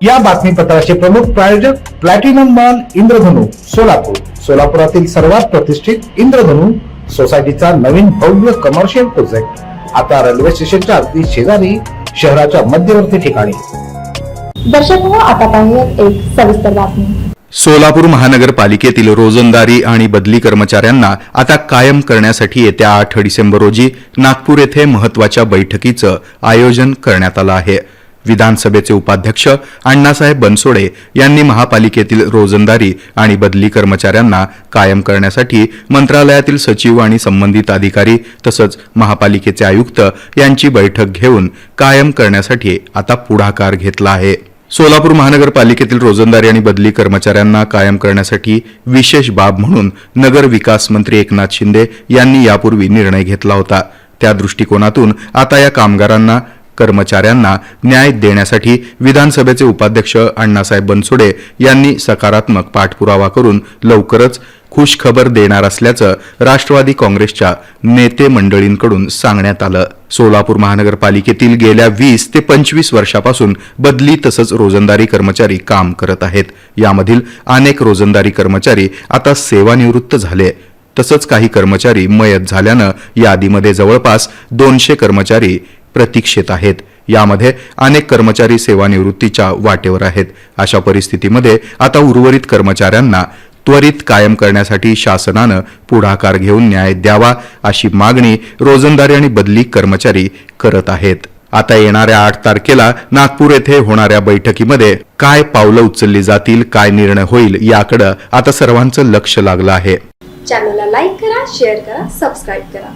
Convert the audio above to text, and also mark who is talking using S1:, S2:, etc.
S1: या बातमीपत्राचे प्रमुख प्रायोजक प्लॅटिनम मॉल इंद्रधनु सोलापूर. सोलापुरातील सर्वात प्रतिष्ठित इंद्रधनु सोसायटीचा नवीन भव्य कमर्शियल प्रोजेक्ट आता रेल्वे स्टेशनच्या अगदी शेजारी शहराच्या मध्यवर्ती ठिकाणी.
S2: दर्शक हो आता पाहूयात एक सविस्तर बातमी.
S3: सोलापूर महानगरपालिकेतील रोजंदारी आणि बदली कर्मचाऱ्यांना आता कायम करण्यासाठी येत्या आठ डिसेंबर रोजी नागपूर येथे महत्त्वाच्या बैठकीचं आयोजन करण्यात आलं आहे. विधानसभेचे उपाध्यक्ष अण्णासाहेब बनसोडे यांनी महापालिकेतील रोजंदारी आणि बदली कर्मचाऱ्यांना कायम करण्यासाठी मंत्रालयातील सचिव आणि संबंधित अधिकारी तसंच महापालिकेचे आयुक्त यांची बैठक घेऊन कायम करण्यासाठी आता पुढाकार घेतला आहे. सोलापूर महानगरपालिकेतील रोजंदारी आणि बदली कर्मचाऱ्यांना कायम करण्यासाठी विशेष बाब म्हणून नगर विकास मंत्री एकनाथ शिंदे यांनी यापूर्वी निर्णय घेतला होता. त्या दृष्टिकोनातून आता या कामगारांना कर्मचाऱ्यांना न्याय देण्यासाठी विधानसभेचे उपाध्यक्ष अण्णासाहेब बनसोडे यांनी सकारात्मक पाठपुरावा करून लवकरच खुशखबर देणार असल्याचं राष्ट्रवादी काँग्रेसच्या नेते मंडळींकडून सांगण्यात आलं. सोलापूर महानगरपालिकेतील गेल्या वीस ते पंचवीस वर्षापासून बदली तसंच रोजंदारी कर्मचारी काम करत आहेत. यामधील अनेक रोजंदारी कर्मचारी आता सेवानिवृत्त झाले. तसंच काही कर्मचारी मयत झाल्यानं यादीमध्ये जवळपास दोनशे कर्मचारी प्रतीक्षेत आहेत. यामध्ये अनेक कर्मचारी सेवानिवृत्तीच्या वाटेवर आहेत. अशा परिस्थितीमध्ये आता उर्वरित कर्मचाऱ्यांना त्वरित कायम करण्यासाठी शासनानं पुढाकार घेऊन न्याय द्यावा अशी मागणी रोजंदारी आणि बदली कर्मचारी करत आहेत. आता येणाऱ्या आठ तारखेला नागपूर येथे होणाऱ्या बैठकीमध्ये काय पावलं उचलली जातील काय निर्णय होईल याकडं आता सर्वांचं लक्ष लागलं आहे.
S4: चॅनलला लाईक करा शेअर करा सबस्क्राईब करा.